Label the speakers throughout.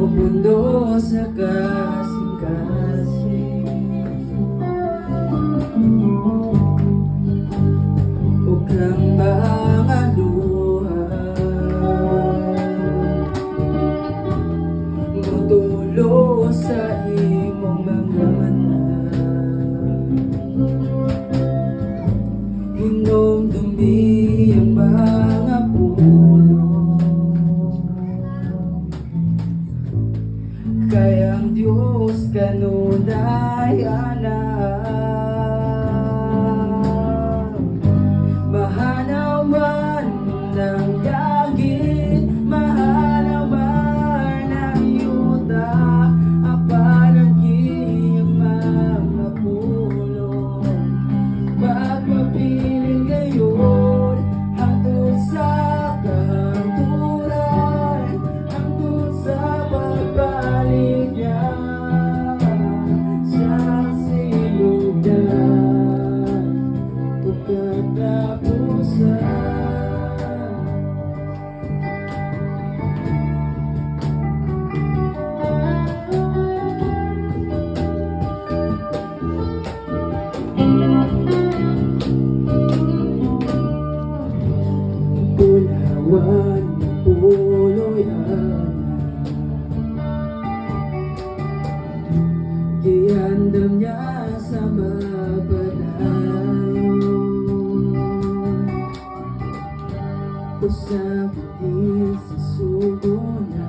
Speaker 1: bumundo sa kasingkas Diyos kanunay anak. niya sa mabalayo Usapin sa subo na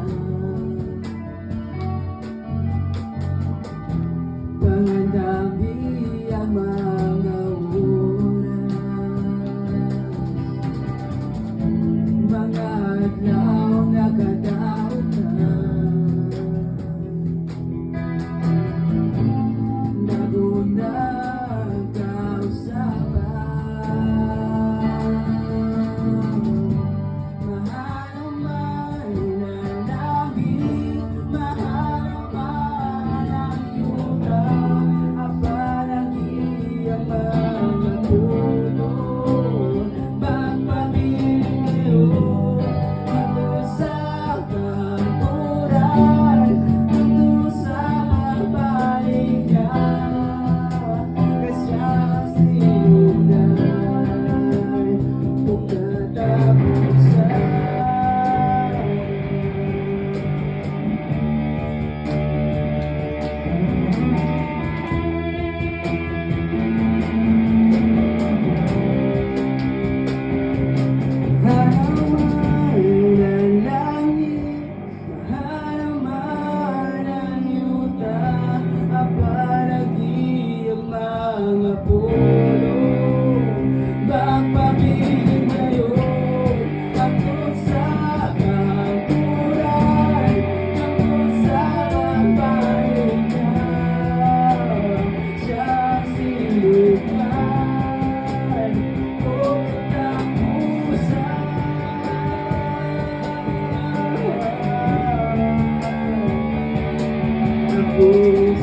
Speaker 1: Amen.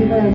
Speaker 2: you